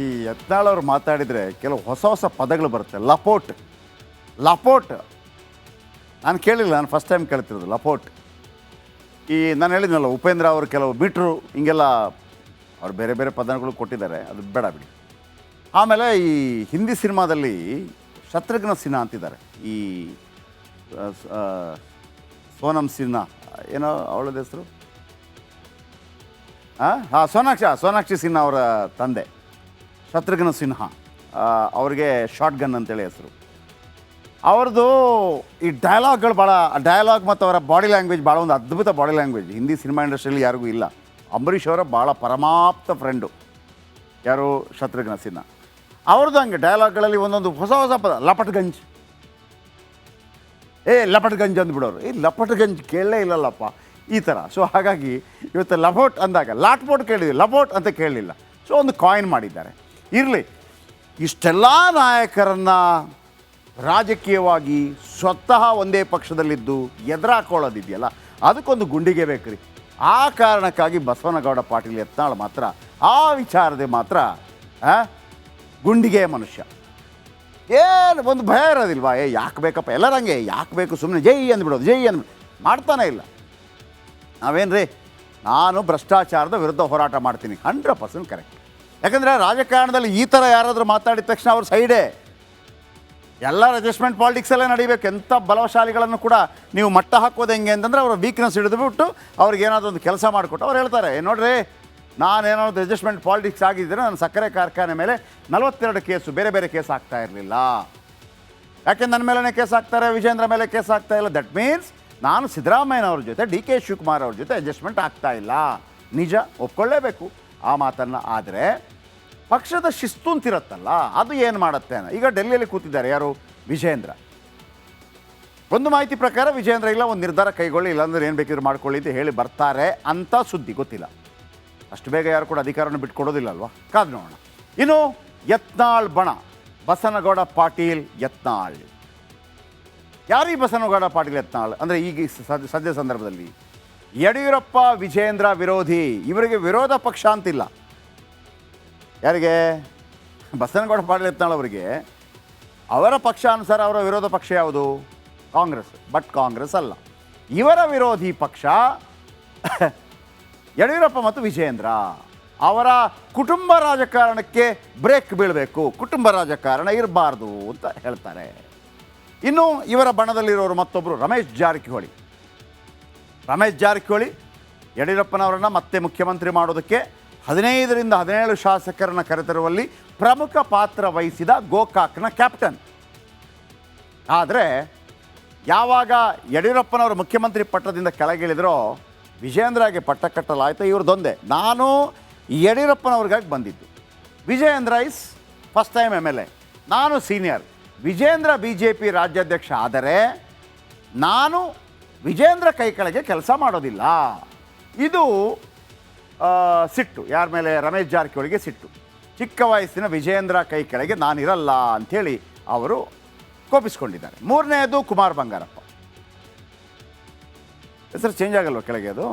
ಈ ಯತ್ನಾಳ್ ಅವ್ರು ಮಾತಾಡಿದರೆ ಕೆಲವು ಹೊಸ ಹೊಸ ಪದಗಳು ಬರುತ್ತೆ. ಲಪೋಟ್. ಲಪೋಟ್. ನಾನು ಕೇಳಿಲ್ಲ, ನಾನು ಫಸ್ಟ್ ಟೈಮ್ ಕೇಳ್ತಿರೋದು, ಲಪೋಟ್. ಈ ನಾನು ಹೇಳಿದ್ನಲ್ಲ, ಉಪೇಂದ್ರ ಅವರು ಕೆಲವು ಬಿಟ್ರು, ಹಿಂಗೆಲ್ಲ ಅವ್ರು ಬೇರೆ ಬೇರೆ ಪದಗಳು ಕೊಟ್ಟಿದ್ದಾರೆ, ಅದು ಬೇಡ ಬಿಡಿ. ಆಮೇಲೆ ಈ ಹಿಂದಿ ಸಿನಿಮಾದಲ್ಲಿ ಶತ್ರುಘ್ನ ಸಿನ್ಹಾ ಅಂತಿದ್ದಾರೆ. ಈ ಸೋನಮ್ ಸಿನ್ಹಾ, ಏನೋ ಅವಳದ ಹೆಸರು? ಹಾಂ ಹಾಂ, ಸೋನಾಕ್ಷಿ ಸೋನಾಕ್ಷಿ ಸಿನ್ಹಾ ಅವರ ತಂದೆ. ಶತ್ರುಘ್ನ ಸಿನ್ಹಾ ಅವ್ರಿಗೆ ಶಾರ್ಟ್ ಗನ್ ಅಂತೇಳಿ ಹೆಸರು. ಅವ್ರದ್ದು ಈ ಡೈಲಾಗ್ಗಳು ಭಾಳ ಡೈಲಾಗ್ ಮತ್ತು ಅವರ ಬಾಡಿ ಲ್ಯಾಂಗ್ವೇಜ್ ಭಾಳ ಒಂದು ಅದ್ಭುತ ಬಾಡಿ ಲ್ಯಾಂಗ್ವೇಜ್ ಹಿಂದಿ ಸಿನಿಮಾ ಇಂಡಸ್ಟ್ರಿಯಲ್ಲಿ ಯಾರಿಗೂ ಇಲ್ಲ. ಅಂಬರೀಷ್ ಅವರ ಭಾಳ ಪರಮಾಪ್ತ ಫ್ರೆಂಡು ಯಾರು? ಶತ್ರುಘ್ನ ಸಿನ್ಹಾ. ಅವ್ರದ್ದು ಹಂಗೆ ಡೈಲಾಗ್ಗಳಲ್ಲಿ ಒಂದೊಂದು ಹೊಸ ಹೊಸ ಪದ, ಲಪಟ್ಗಂಜ್. ಏ, ಲಪಟ್ಗಂಜ್ ಅಂದ್ಬಿಡೋರು. ಈ ಲಪಟ್ಗಂಜ್ ಕೇಳಲೇ ಇಲ್ಲಲ್ಲಪ್ಪ. ಈ ಥರ ಸೊ ಹಾಗಾಗಿ ಇವತ್ತು ಲಪೋಟ್ ಅಂದಾಗ, ಲಾಟ್ಪೋಟ್ ಕೇಳಿದ್ವಿ. ಲಪೋಟ್ ಅಂತ ಕೇಳಲಿಲ್ಲ. ಸೊ ಒಂದು ಕಾಯಿನ್ ಮಾಡಿದ್ದಾರೆ. ಇರಲಿ. ಇಷ್ಟೆಲ್ಲ ನಾಯಕರನ್ನು ರಾಜಕೀಯವಾಗಿ ಸ್ವತಃ ಒಂದೇ ಪಕ್ಷದಲ್ಲಿದ್ದು ಎದುರಾಕೊಳ್ಳೋದಿದೆಯಲ್ಲ, ಅದಕ್ಕೊಂದು ಗುಂಡಿಗೆ ಬೇಕ್ರಿ. ಆ ಕಾರಣಕ್ಕಾಗಿ ಬಸವನಗೌಡ ಪಾಟೀಲ್ ಯತ್ನಾಳ್ ಮಾತ್ರ, ಆ ವಿಚಾರದೆ ಮಾತ್ರ ಗುಂಡಿಗೆ ಮನುಷ್ಯ. ಏನು ಒಂದು ಭಯ ಇರೋದಿಲ್ವಾ? ಏ, ಯಾಕೆ ಬೇಕಪ್ಪ ಎಲ್ಲರ ಹಂಗೆ? ಯಾಕೆ ಬೇಕು ಸುಮ್ಮನೆ ಜೈ ಅಂದ್ಬಿಡೋದು ಜೈ ಅಂದ್ಬಿಡೋದು. ಮಾಡ್ತಾನೆ ಇಲ್ಲ. ನಾವೇನು ರೀ ನಾನು ಭ್ರಷ್ಟಾಚಾರದ ವಿರುದ್ಧ ಹೋರಾಟ ಮಾಡ್ತೀನಿ. Hundred percent correct. ಯಾಕಂದರೆ ರಾಜಕಾರಣದಲ್ಲಿ ಈ ಥರ ಯಾರಾದರೂ ಮಾತಾಡಿದ ತಕ್ಷಣ ಅವ್ರ ಸೈಡೇ ಎಲ್ಲ ಅಡ್ಜಸ್ಟ್ಮೆಂಟ್ ಪಾಲಿಟಿಕ್ಸಲ್ಲೇ ನಡಿಬೇಕು. ಎಂಥ ಬಲಶಾಲಿಗಳನ್ನು ಕೂಡ ನೀವು ಮಟ್ಟ ಹಾಕೋದು ಹೆಂಗೆ ಅಂತಂದರೆ ಅವರ ವೀಕ್ನೆಸ್ ಹಿಡಿದುಬಿಟ್ಟು ಅವ್ರಿಗೆ ಏನಾದರೂ ಒಂದು ಕೆಲಸ ಮಾಡಿಕೊಟ್ಟು ಅವ್ರು ಹೇಳ್ತಾರೆ "ಏ, ನೋಡ್ರಿ ನಾನೇನಾದ್ರು ಅಡ್ಜಸ್ಟ್ಮೆಂಟ್ ಪಾಲಿಟಿಕ್ಸ್ ಆಗಿದ್ದರೆ ನನ್ನ ಸಕ್ಕರೆ ಕಾರ್ಖಾನೆ ಮೇಲೆ ನಲವತ್ತೆರಡು ಕೇಸು ಬೇರೆ ಬೇರೆ ಕೇಸ್ ಆಗ್ತಾ ಇರಲಿಲ್ಲ. ಯಾಕೆ ನನ್ನ ಮೇಲೇ ಕೇಸ್ ಆಗ್ತಾರೆ ವಿಜೇಂದ್ರ ಮೇಲೆ ಕೇಸ್ ಆಗ್ತಾ ಇಲ್ಲ? ದಟ್ ಮೀನ್ಸ್ ನಾನು ಸಿದ್ದರಾಮಯ್ಯನವ್ರ ಜೊತೆ ಡಿ ಕೆ ಶಿವಕುಮಾರ್ ಅವ್ರ ಜೊತೆ ಅಡ್ಜಸ್ಟ್ಮೆಂಟ್ ಆಗ್ತಾ ಇಲ್ಲ. ನಿಜ ಒಪ್ಕೊಳ್ಳೇಬೇಕು. ಆ ಮಾತನ್ನು ಆದರೆ ಪಕ್ಷದ ಶಿಸ್ತು ಅಂತಿರತ್ತಲ್ಲ, ಅದು ಏನು ಮಾಡುತ್ತೆ. ಈಗ ಡೆಲ್ಲಿಯಲ್ಲಿ ಕೂತಿದ್ದಾರೆ ಯಾರು? ವಿಜೇಂದ್ರ ಒಂದು ಮಾಹಿತಿ ಪ್ರಕಾರ ವಿಜೇಂದ್ರ ಇಲ್ಲ, ಒಂದು ನಿರ್ಧಾರ ಕೈಗೊಳ್ಳಿ, ಇಲ್ಲಾಂದ್ರೆ ಏನು ಬೇಕಿದ್ರು ಮಾಡ್ಕೊಳ್ಳಿ ಅಂತ ಹೇಳಿ ಬರ್ತಾರೆ ಅಂತ ಸುದ್ದಿ, ಗೊತ್ತಿಲ್ಲ. ಅಷ್ಟು ಬೇಗ ಯಾರು ಕೂಡ ಅಧಿಕಾರವನ್ನು ಬಿಟ್ಕೊಡೋದಿಲ್ಲ ಅಲ್ವಾ ಕಾದು ನೋಡೋಣ. ಇನ್ನು ಯತ್ನಾಳ್ ಬಣ, ಬಸನಗೌಡ ಪಾಟೀಲ್ ಯತ್ನಾಳ್. ಯಾರೀ ಬಸನಗೌಡ ಪಾಟೀಲ್ ಯತ್ನಾಳ್? ಅಂದರೆ ಈಗ ಸದ್ಯ ಸಂದರ್ಭದಲ್ಲಿ ಯಡಿಯೂರಪ್ಪ ವಿಜೇಂದ್ರ ವಿರೋಧಿ, ಇವರಿಗೆ ವಿರೋಧ ಪಕ್ಷ ಅಂತಿಲ್ಲ. ಯಾರಿಗೆ? ಬಸನಗೌಡ ಪಾಟೀಲ್ ಅವರಿಗೆ. ಅವರ ಪಕ್ಷ ಅನುಸಾರ ಅವರ ವಿರೋಧ ಪಕ್ಷ ಯಾವುದು? ಕಾಂಗ್ರೆಸ್. ಬಟ್ ಕಾಂಗ್ರೆಸ್ ಅಲ್ಲ. ಇವರ ವಿರೋಧಿ ಪಕ್ಷ ಯಡಿಯೂರಪ್ಪ ಮತ್ತು ವಿಜೇಂದ್ರ ಅವರ ಕುಟುಂಬ ರಾಜಕಾರಣಕ್ಕೆ ಬ್ರೇಕ್ ಬೀಳಬೇಕು. ಕುಟುಂಬ ರಾಜಕಾರಣ ಇರಬಾರ್ದು ಅಂತ ಹೇಳ್ತಾರೆ. ಇನ್ನು ಇವರ ಬಣದಲ್ಲಿರೋರು ಮತ್ತೊಬ್ಬರು ರಮೇಶ್ ಜಾರಕಿಹೊಳಿ. ರಮೇಶ್ ಜಾರಕಿಹೊಳಿ, ಯಡಿಯೂರಪ್ಪನವರನ್ನು ಮತ್ತೆ ಮುಖ್ಯಮಂತ್ರಿ ಮಾಡೋದಕ್ಕೆ ಹದಿನೈದರಿಂದ ಹದಿನೇಳು ಶಾಸಕರನ್ನು ಕರೆತರುವಲ್ಲಿ ಪ್ರಮುಖ ಪಾತ್ರ ವಹಿಸಿದ ಗೋಕಾಕ್ನ ಕ್ಯಾಪ್ಟನ್. ಆದರೆ ಯಾವಾಗ ಯಡಿಯೂರಪ್ಪನವರು ಮುಖ್ಯಮಂತ್ರಿ ಪಟ್ಟದಿಂದ ಕೆಳಗಿಳಿದ್ರೋ ವಿಜೇಂದ್ರಗೆ ಪಟ್ಟ ಕಟ್ಟಲಾಯಿತು ಇವ್ರದ್ದೊಂದೇ ನಾನು ಯಡಿಯೂರಪ್ಪನವ್ರಿಗಾಗಿ ಬಂದಿದ್ದು. Vijayendra is first time M L A. ನಾನು senior. Vijendra B J P ರಾಜ್ಯಾಧ್ಯಕ್ಷ ಆದರೆ ನಾನು ವಿಜೇಂದ್ರ ಕೈ ಕೆಳಗೆ ಕೆಲಸ ಮಾಡೋದಿಲ್ಲ. ಇದು ಸಿಟ್ಟು. ಯಾರ ಮೇಲೆ? ರಮೇಶ್ ಜಾರಕಿಹೊಳಿಗೆ ಸಿಟ್ಟು. ಚಿಕ್ಕ ವಯಸ್ಸಿನ ವಿಜೇಂದ್ರ ಕೈ ಕೆಳಗೆ ನಾನಿರಲ್ಲ ಅಂಥೇಳಿ ಅವರು ಕೋಪಿಸ್ಕೊಂಡಿದ್ದಾರೆ. ಮೂರನೆಯದು ಕುಮಾರ್ ಬಂಗಾರಪ್ಪ. ಹೆಸರು ಚೇಂಜ್ ಆಗಲ್ವ ಕೆಳಗೆ ಅದು?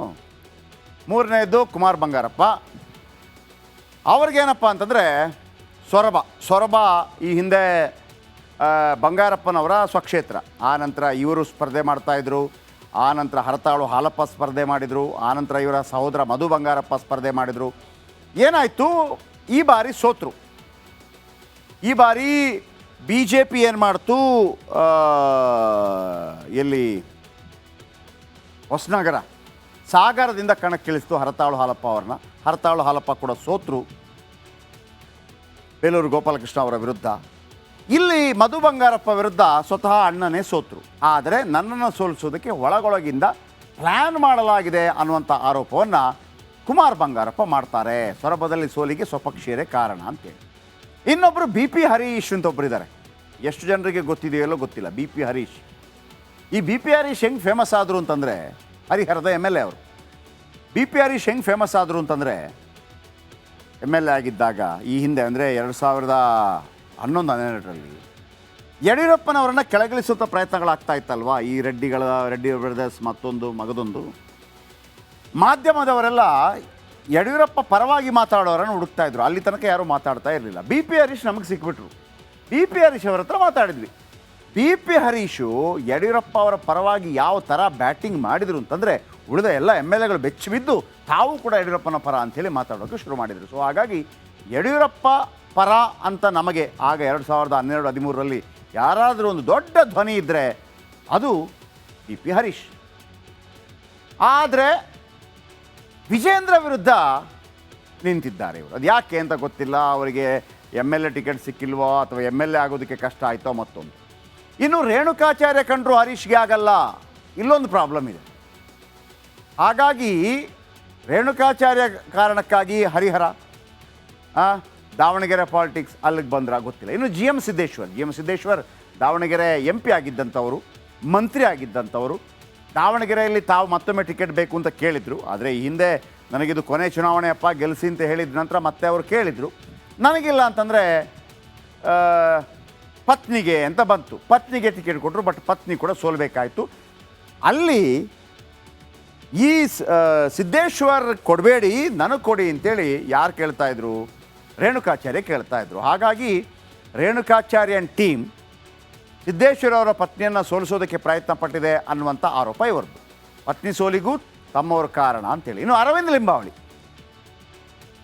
ಮೂರನೆಯದು ಕುಮಾರ್ ಬಂಗಾರಪ್ಪ. ಅವ್ರಿಗೇನಪ್ಪ ಅಂತಂದರೆ, ಸೊರಬ. ಸೊರಬ ಈ ಹಿಂದೆ ಬಂಗಾರಪ್ಪನವರ ಸ್ವಕ್ಷೇತ್ರ. ಆ ನಂತರ ಇವರು ಸ್ಪರ್ಧೆ ಮಾಡ್ತಾಯಿದ್ರು ಆ ನಂತರ ಹರತಾಳು ಹಾಲಪ್ಪ ಸ್ಪರ್ಧೆ ಮಾಡಿದರು ಆನಂತರ ನಂತರ ಇವರ ಸಹೋದರ ಮಧು ಬಂಗಾರಪ್ಪ ಸ್ಪರ್ಧೆ ಮಾಡಿದರು. ಏನಾಯಿತು? ಈ ಬಾರಿ ಸೋತರು. ಈ ಬಾರಿ ಬಿ ಜೆ ಪಿ ಏನು ಮಾಡ್ತು? ಎಲ್ಲಿ? ಹೊಸನಗರ. ಸಾಗರದಿಂದ ಕಣಕ್ಕಿಳಿಸ್ತು ಹರತಾಳು ಹಾಲಪ್ಪ ಅವ್ರನ್ನ. ಹರತಾಳು ಹಾಲಪ್ಪ ಕೂಡ ಸೋತರು. ಬೇಲೂರು ಗೋಪಾಲಕೃಷ್ಣ ಅವರ ವಿರುದ್ಧ. ಇಲ್ಲಿ ಮಧು ಬಂಗಾರಪ್ಪ ವಿರುದ್ಧ ಸ್ವತಃ ಅಣ್ಣನೇ ಸೋತರು. ಆದರೆ ನನ್ನನ್ನು ಸೋಲಿಸೋದಕ್ಕೆ ಒಳಗೊಳಗಿಂದ ಪ್ಲ್ಯಾನ್ ಮಾಡಲಾಗಿದೆ ಅನ್ನುವಂಥ ಆರೋಪವನ್ನು ಕುಮಾರ್ ಬಂಗಾರಪ್ಪ ಮಾಡ್ತಾರೆ. ಸೊರಬದಲ್ಲಿ ಸೋಲಿಗೆ ಸ್ವಪಕ್ಷೀಯರೇ ಕಾರಣ ಅಂತೇಳಿ ಇನ್ನೊಬ್ಬರು ಬಿ ಪಿ ಹರೀಶ್ ಅಂತ ಒಬ್ಬರು ಇದ್ದಾರೆ ಎಷ್ಟು ಜನರಿಗೆ ಗೊತ್ತಿದೆಯಲ್ಲೋ ಗೊತ್ತಿಲ್ಲ. B P Harish. ಈ ಬಿ ಪಿ ಹರೀಶ್ ಹೆಂಗೆ ಫೇಮಸ್ ಆದರು ಅಂತಂದರೆ ಹರಿಹರದ ಎಂ ಎಲ್ ಎ ಅವರು. ಬಿ ಪಿ ಹರೀಶ್ ಹೆಂಗೆ ಫೇಮಸ್ ಆದರು ಅಂತಂದರೆ ಎಂ ಎಲ್ ಎ ಆಗಿದ್ದಾಗ ಈ ಹಿಂದೆ ಅಂದರೆ ಎರಡು ಸಾವಿರದ ಹನ್ನೊಂದು, ಹನ್ನೆರಡರಲ್ಲಿ. ಯಡಿಯೂರಪ್ಪನವರನ್ನು ಕೆಳಗಿಳಿಸುವಂಥ ಪ್ರಯತ್ನಗಳಾಗ್ತಾ ಇತ್ತಲ್ವಾ? ಈ ರೆಡ್ಡಿಗಳ, ರೆಡ್ಡಿ ಬ್ರದರ್ಸ್ ಮತ್ತೊಂದು ಮಗದೊಂದು. ಮಾಧ್ಯಮದವರೆಲ್ಲ ಯಡಿಯೂರಪ್ಪ ಪರವಾಗಿ ಮಾತಾಡೋರನ್ನು ಹುಡುಕ್ತಾ ಇದ್ರು. ಅಲ್ಲಿ ತನಕ ಯಾರೂ ಮಾತಾಡ್ತಾ ಇರಲಿಲ್ಲ. ಬಿ ಪಿ ಹರೀಶ್ ನಮಗೆ ಸಿಕ್ಬಿಟ್ರು. ಬಿ ಪಿ ಹರೀಶ್ ಅವರ ಹತ್ರ ಮಾತಾಡಿದ್ವಿ. ಬಿ ಪಿ ಹರೀಶು ಯಡಿಯೂರಪ್ಪ ಅವರ ಪರವಾಗಿ ಯಾವ ಥರ ಬ್ಯಾಟಿಂಗ್ ಮಾಡಿದರು ಅಂತಂದರೆ ಉಳಿದ ಎಲ್ಲ ಎಂ ಎಲ್ ಎಗಳು ಬೆಚ್ಚಿ ಬಿದ್ದು ತಾವು ಕೂಡ ಯಡಿಯೂರಪ್ಪನ ಪರ ಅಂಥೇಳಿ ಮಾತಾಡೋಕ್ಕೆ ಶುರು ಮಾಡಿದರು. ಸೊ ಹಾಗಾಗಿ ಯಡಿಯೂರಪ್ಪ ಪರ ಅಂತ ನಮಗೆ ಆಗ ಎರಡು ಸಾವಿರದ ಹನ್ನೆರಡು ಹದಿಮೂರರಲ್ಲಿ ಯಾರಾದರೂ ಒಂದು ದೊಡ್ಡ ಧ್ವನಿ ಇದ್ದರೆ ಅದು ಬಿ ಪಿ ಹರೀಶ್. ಆದರೆ ವಿಜೇಂದ್ರ ವಿರುದ್ಧ ನಿಂತಿದ್ದಾರೆ ಇವರು. ಅದು ಯಾಕೆ ಅಂತ ಗೊತ್ತಿಲ್ಲ. ಅವರಿಗೆ ಎಂ ಎಲ್ ಎ ಟಿಕೆಟ್ ಸಿಕ್ಕಿಲ್ವೋ ಅಥವಾ ಎಂ ಎಲ್ ಎ ಆಗೋದಕ್ಕೆ ಕಷ್ಟ ಆಯಿತೋ ಮತ್ತೊಂದು. ಇನ್ನು ರೇಣುಕಾಚಾರ್ಯ ಕಂಡ್ರು ಹರೀಶ್ಗೆ ಆಗಲ್ಲ. ಇಲ್ಲೊಂದು ಪ್ರಾಬ್ಲಮ್ ಇದೆ. ಹಾಗಾಗಿ ರೇಣುಕಾಚಾರ್ಯ ಕಾರಣಕ್ಕಾಗಿ ಹರಿಹರ ದಾವಣಗೆರೆ ಪಾಲಿಟಿಕ್ಸ್ ಅಲ್ಲಿಗೆ ಬಂದ್ರೆ ಗೊತ್ತಿಲ್ಲ. ಇನ್ನು G M Siddeshwar, G M Siddeshwar Davanagere M P ಆಗಿದ್ದಂಥವರು, ಮಂತ್ರಿ ಆಗಿದ್ದಂಥವರು, ದಾವಣಗೆರೆಯಲ್ಲಿ ತಾವು ಮತ್ತೊಮ್ಮೆ ಟಿಕೆಟ್ ಬೇಕು ಅಂತ ಕೇಳಿದರು. ಆದರೆ ಈ ಹಿಂದೆ ನನಗಿದು ಕೊನೆ ಚುನಾವಣೆ ಅಪ್ಪ ಗೆಲ್ಲಿಸಿ ಅಂತ ಹೇಳಿದ ನಂತರ ಮತ್ತೆ ಅವರು ಕೇಳಿದರು. ನನಗಿಲ್ಲ ಅಂತಂದರೆ ಪತ್ನಿಗೆ ಅಂತ ಬಂತು. ಪತ್ನಿಗೆ ಟಿಕೆಟ್ ಕೊಟ್ಟರು ಬಟ್ ಪತ್ನಿ ಕೂಡ ಸೋಲ್ಬೇಕಾಯಿತು. ಅಲ್ಲಿ ಈ ಸಿದ್ದೇಶ್ವರ್ ಕೊಡಬೇಡಿ, ನನಗೆ ಕೊಡಿ ಅಂತೇಳಿ ಯಾರು ಕೇಳ್ತಾ ಇದ್ರು? ರೇಣುಕಾಚಾರ್ಯ ಕೇಳ್ತಾ ಇದ್ರು. ಹಾಗಾಗಿ ರೇಣುಕಾಚಾರ್ಯನ್ ಟೀಮ್ ಸಿದ್ದೇಶ್ವರ ಅವರ ಪತ್ನಿಯನ್ನು ಸೋಲಿಸೋದಕ್ಕೆ ಪ್ರಯತ್ನ ಪಟ್ಟಿದೆ ಅನ್ನುವಂಥ ಆರೋಪ ಇವರದ್ದು. ಪತ್ನಿ ಸೋಲಿಗೂ ತಮ್ಮವರ ಕಾರಣ ಅಂತೇಳಿ. ಇನ್ನು ಅರವಿಂದ್ ಲಿಂಬಾವಳಿ.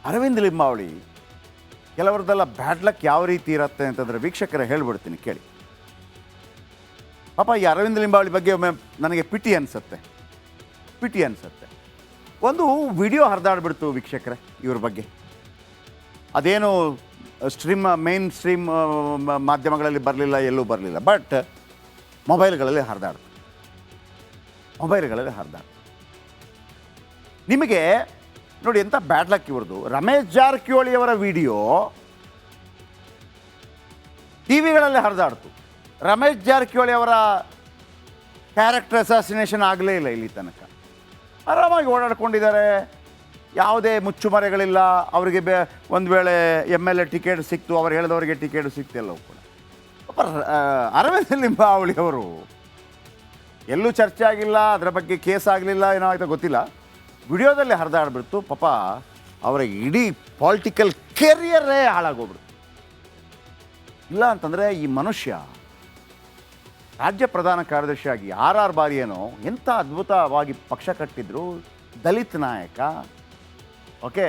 ಅರವಿಂದ್ ಲಿಂಬಾವಳಿ ಕೆಲವರದೆಲ್ಲ ಬ್ಯಾಡ್ ಲಕ್ ಯಾವ ರೀತಿ ಇರುತ್ತೆ ಅಂತಂದರೆ ವೀಕ್ಷಕರ ಹೇಳ್ಬಿಡ್ತೀನಿ ಕೇಳಿ. ಪಾಪ ಈ ಅರವಿಂದ್ ಲಿಂಬಾವಳಿ ಬಗ್ಗೆ ಒಮ್ಮೆ ನನಗೆ ಪಿಟಿ ಅನಿಸುತ್ತೆ. ಪಿಟಿ ಅನಿಸುತ್ತೆ. ಒಂದು ವಿಡಿಯೋ ಹರಿದಾಡ್ಬಿಡ್ತು ವೀಕ್ಷಕರೇ ಇವ್ರ ಬಗ್ಗೆ. ಅದೇನು ಸ್ಟ್ರೀಮ್, ಮೇನ್ ಸ್ಟ್ರೀಮ್ ಮಾಧ್ಯಮಗಳಲ್ಲಿ ಬರಲಿಲ್ಲ, ಎಲ್ಲೂ ಬರಲಿಲ್ಲ, ಬಟ್ ಮೊಬೈಲ್ಗಳಲ್ಲಿ ಹರಿದಾಡ್ತು. ಮೊಬೈಲ್ಗಳಲ್ಲಿ ಹರಿದಾಡ್ತು. ನಿಮಗೆ ನೋಡಿ ಎಂಥ ಬ್ಯಾಡ್ಲಕ್ ಇವ್ರದ್ದು. ರಮೇಶ್ ಜಾರಕಿಹೊಳಿಯವರ ವಿಡಿಯೋ ಟಿ ವಿಗಳಲ್ಲಿ ಹರಿದಾಡ್ತು. ರಮೇಶ್ ಜಾರಕಿಹೊಳಿ ಅವರ ಕ್ಯಾರೆಕ್ಟರ್ ಅಸಾಸಿನೇಷನ್ ಆಗಲೇ ಇಲ್ಲ ಇಲ್ಲಿ ತನಕ. ಆರಾಮಾಗಿ ಓಡಾಡ್ಕೊಂಡಿದ್ದಾರೆ. ಯಾವುದೇ ಮುಚ್ಚುಮರೆಗಳಿಲ್ಲ. ಅವರಿಗೆ ಬೇ, ಒಂದು ವೇಳೆ ಎಂ ಎಲ್ ಎ ಟಿಕೆಟ್ ಸಿಕ್ತು, ಅವ್ರು ಹೇಳಿದವರಿಗೆ ಟಿಕೆಟ್ ಸಿಕ್ತಿಲ್ಲ ಕೂಡ. ಅರವಿಂದ ಲಿಂಬಾವಳಿ ಅವರು ಎಲ್ಲೂ ಚರ್ಚೆ ಆಗಿಲ್ಲ, ಅದರ ಬಗ್ಗೆ ಕೇಸ್ ಆಗಲಿಲ್ಲ, ಏನೋ ಆಯ್ತಾ ಗೊತ್ತಿಲ್ಲ. ವಿಡಿಯೋದಲ್ಲಿ ಹರಿದಾಡ್ಬಿಡ್ತು, ಪಾಪ ಅವರ ಇಡೀ ಪಾಲಿಟಿಕಲ್ ಕೆರಿಯರೇ ಹಾಳಾಗೋಗ್ಬಿಡ್ತು. ಇಲ್ಲ ಅಂತಂದರೆ ಈ ಮನುಷ್ಯ ರಾಜ್ಯ ಪ್ರಧಾನ ಕಾರ್ಯದರ್ಶಿಯಾಗಿ ಆರ್ ಬಾರಿ ಏನೋ ಎಂಥ ಅದ್ಭುತವಾಗಿ ಪಕ್ಷ ಕಟ್ಟಿದ್ರು ದಲಿತ ನಾಯಕ. ಓಕೆ,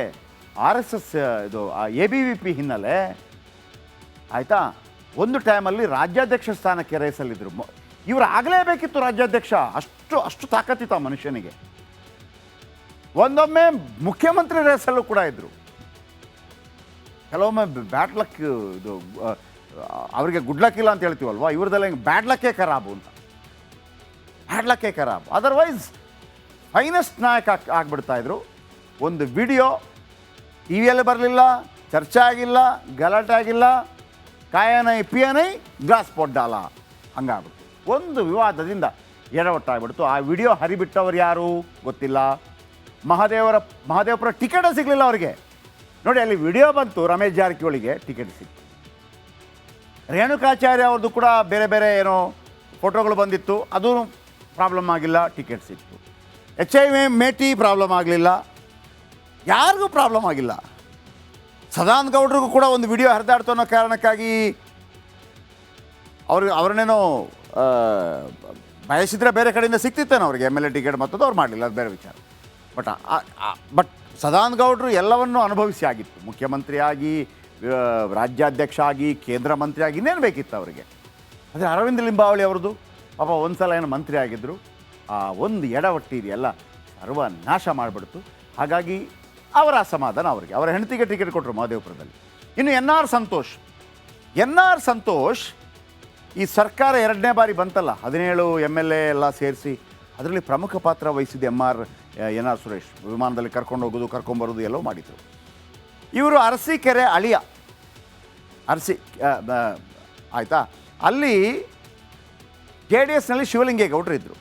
ಆರ್ ಎಸ್ ಎಸ್ ಇದು ಎ ಬಿ ವಿ ಪಿ ಹಿನ್ನೆಲೆ ಆಯಿತಾ? ಒಂದು ಟೈಮಲ್ಲಿ ರಾಜ್ಯಾಧ್ಯಕ್ಷ ಸ್ಥಾನಕ್ಕೆ ರೇಸಲ್ಲಿದ್ದರು ಇವರು ಆಗಲೇಬೇಕಿತ್ತು ರಾಜ್ಯಾಧ್ಯಕ್ಷ. ಅಷ್ಟು ಅಷ್ಟು ತಾಕತ್ತಿತ್ತು ಆ ಮನುಷ್ಯನಿಗೆ. ಒಂದೊಮ್ಮೆ ಮುಖ್ಯಮಂತ್ರಿ ರೇಸಲ್ಲೂ ಕೂಡ ಇದ್ದರು ಕೆಲವೊಮ್ಮೆ ಬ್ಯಾಟ್ಲಕ್ ಇದು ಅವರಿಗೆ ಗುಡ್ ಲಕ್ ಇಲ್ಲ ಅಂತ ಹೇಳ್ತೀವಲ್ವ? ಇವ್ರದೆಲ್ಲ ಹಿಂಗೆ ಬ್ಯಾಡ್ ಲಕ್ಕೇ ಖರಾಬು ಅಂತ. ಬ್ಯಾಡ್ ಲಕ್ಕೇ ಖರಾಬು ಅದರ್ವೈಸ್ ಫೈನೆಸ್ಟ್ ನಾಯಕ ಆಗಿಬಿಡ್ತಾ ಇದ್ರು. ಒಂದು ವಿಡಿಯೋ ಟಿ ವಿಯಲ್ಲಿ ಬರಲಿಲ್ಲ, ಚರ್ಚೆ ಆಗಿಲ್ಲ, ಗಲಾಟೆ ಆಗಿಲ್ಲ ಕಾಯನೈ ಪಿಯನೈ ಗ್ಲಾಸ್ ಪೊಡ್ಡಾಲ ಹಂಗಾಗ್ಬಿಡ್ತು. ಒಂದು ವಿವಾದದಿಂದ ಎಡವಟ್ಟಾಗ್ಬಿಡ್ತು. ಆ ವಿಡಿಯೋ ಹರಿಬಿಟ್ಟವ್ರು ಯಾರು ಗೊತ್ತಿಲ್ಲ. ಮಹಾದೇವರ, ಮಹಾದೇವಪುರ ಟಿಕೆಟೇ ಸಿಗಲಿಲ್ಲ ಅವರಿಗೆ. ನೋಡಿ, ಅಲ್ಲಿ ವಿಡಿಯೋ ಬಂತು, ರಮೇಶ್ ಜಾರಕಿಹೊಳಿಗೆ ಟಿಕೆಟ್ ಸಿಕ್ತು. ರೇಣುಕಾಚಾರ್ಯ ಅವ್ರದ್ದು ಕೂಡ ಬೇರೆ ಬೇರೆ ಏನೋ ಫೋಟೋಗಳು ಬಂದಿತ್ತು. ಅದು ಪ್ರಾಬ್ಲಮ್ ಆಗಿಲ್ಲ ಟಿಕೆಟ್ ಸಿಕ್ತು H I V Meti problem ಆಗಲಿಲ್ಲ. ಯಾರಿಗೂ ಪ್ರಾಬ್ಲಮ್ ಆಗಿಲ್ಲ. ಸದಾನಂದ ಗೌಡ್ರಿಗೂ ಕೂಡ ಒಂದು ವಿಡಿಯೋ ಹರಿದಾಡ್ತು ಅನ್ನೋ ಕಾರಣಕ್ಕಾಗಿ ಅವ್ರಿಗೆ ಅವ್ರನ್ನೇನೋ ಬಯಸಿದ್ರೆ ಬೇರೆ ಕಡೆಯಿಂದ ಸಿಕ್ತಿತ್ತೇನೋ ಅವ್ರಿಗೆ ಎಂ ಎಲ್ ಎ ಟಿಕೆಟ್ ಮತ್ತದು ಅವ್ರು ಮಾಡಲಿಲ್ಲ, ಅದು ಬೇರೆ ವಿಚಾರ. ಬಟ್ ಬಟ್ ಸದಾನಂದ ಗೌಡ್ರು ಎಲ್ಲವನ್ನೂ ಅನುಭವಿಸಿ ಆಗಿತ್ತು. ಮುಖ್ಯಮಂತ್ರಿಯಾಗಿ ರಾಜ್ಯಾಧ್ಯಕ್ಷ ಆಗಿ ಕೇಂದ್ರ ಮಂತ್ರಿ ಆಗಿ ಇನ್ನೇನು ಬೇಕಿತ್ತು ಅವರಿಗೆ? ಅದೇ ಅರವಿಂದ ಲಿಂಬಾವಳಿ ಅವ್ರದ್ದು. ಪಾಪ ಒಂದು ಸಲ ಏನು ಮಂತ್ರಿ ಆಗಿದ್ದರು ಆ, ಒಂದು ಎಡವಟ್ಟಿ ಇದೆಯಲ್ಲ ಸರ್ವನಾಶ ಮಾಡಿಬಿಡ್ತು. ಹಾಗಾಗಿ ಅವರ ಅಸಮಾಧಾನ ಅವರಿಗೆ. ಅವರ ಹೆಂಡತಿಗೆ ಟಿಕೆಟ್ ಕೊಟ್ಟರು ಮಹದೇವಪುರದಲ್ಲಿ. ಇನ್ನು N R Santosh. N R Santosh ಈ ಸರ್ಕಾರ ಎರಡನೇ ಬಾರಿ ಬಂತಲ್ಲ, ಹದಿನೇಳು ಎಂ ಎಲ್ ಎ ಎಲ್ಲ ಸೇರಿಸಿ, ಅದರಲ್ಲಿ ಪ್ರಮುಖ ಪಾತ್ರ ವಹಿಸಿದ್ದು M R N R Suresh. ವಿಮಾನದಲ್ಲಿ ಕರ್ಕೊಂಡು ಹೋಗೋದು, ಕರ್ಕೊಂಬರೋದು ಎಲ್ಲವೂ ಮಾಡಿದರು. ಇವರು ಅರಸೀಕೆರೆ ಅಳಿಯ. ಅರಸಿ ಆಯಿತಾ? ಅಲ್ಲಿ ಜೆ ಡಿ ಎಸ್ನಲ್ಲಿ ಶಿವಲಿಂಗೇಗೌಡರು ಇದ್ದರು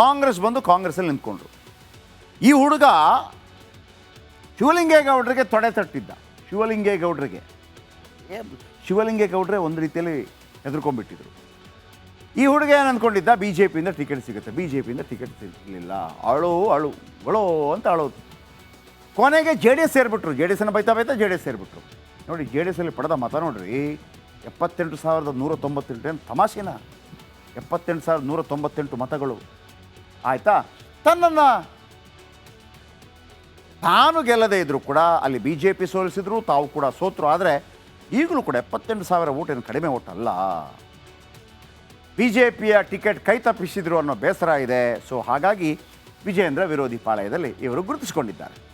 ಕಾಂಗ್ರೆಸ್ ಬಂದು ಕಾಂಗ್ರೆಸ್ಸಲ್ಲಿ ನಿಂತ್ಕೊಂಡ್ರು. ಈ ಹುಡುಗ ಶಿವಲಿಂಗೇಗೌಡರಿಗೆ ತೊಡೆ ತಟ್ಟಿದ್ದ. ಶಿವಲಿಂಗೇಗೌಡರಿಗೆ ಶಿವಲಿಂಗೇಗೌಡರೇ ಒಂದು ರೀತಿಯಲ್ಲಿ ಹೆದರ್ಕೊಂಡ್ಬಿಟ್ಟಿದ್ರು. ಈ ಹುಡುಗ ಏನು ಅಂದ್ಕೊಂಡಿದ್ದ ಬಿ ಜೆ ಪಿಯಿಂದ ಟಿಕೆಟ್ ಸಿಗುತ್ತೆ. ಬಿ ಜೆ ಪಿಯಿಂದ ಟಿಕೆಟ್ ಸಿಗಲಿಲ್ಲ. ಅಳು ಅಳು ಗಳೋ ಅಂತ ಅಳೋದು. ಕೊನೆಗೆ ಜೆ ಡಿ ಎಸ್ ಸೇರಿಬಿಟ್ರು. ಜೆ ಡಿ ಎಸ್ನ ಬೈತಾ ಬೈತಾ ಜೆ ಡಿ ಎಸ್ ಸೇರಿಬಿಟ್ರು. ನೋಡಿ ಜೆ ಡಿ ಎಸ್ಸಲ್ಲಿ ಪಡೆದ ಮತ ನೋಡ್ರಿ. ಎಪ್ಪತ್ತೆಂಟು ಸಾವಿರದ ನೂರ ತೊಂಬತ್ತೆಂಟು ಏನು ತಮಾಷೆನ? ಎಪ್ಪತ್ತೆಂಟು ಸಾವಿರದ ನೂರ ತೊಂಬತ್ತೆಂಟು ಮತಗಳು. ಆಯಿತಾ? ತನ್ನನ್ನ ತಾನು ಗೆಲ್ಲದೇ ಇದ್ದರೂ ಕೂಡ ಅಲ್ಲಿ ಬಿ ಜೆ ಪಿ ಸೋಲಿಸಿದ್ರು, ತಾವು ಕೂಡ ಸೋತರು. ಆದರೆ ಈಗಲೂ ಕೂಡ ಎಪ್ಪತ್ತೆಂಟು ಸಾವಿರ ಓಟ್ ಕಡಿಮೆ ಓಟ್ ಅಲ್ಲ ಬಿ ಜೆ ಪಿಯ ಟಿಕೆಟ್ ಕೈ ತಪ್ಪಿಸಿದ್ರು ಅನ್ನೋ ಬೇಸರ ಇದೆ. ಸೊ ಹಾಗಾಗಿ ವಿಜೇಂದ್ರ ವಿರೋಧಿ ಪಾಳಯದಲ್ಲಿ ಇವರು ಗುರುತಿಸಿಕೊಂಡಿದ್ದಾರೆ.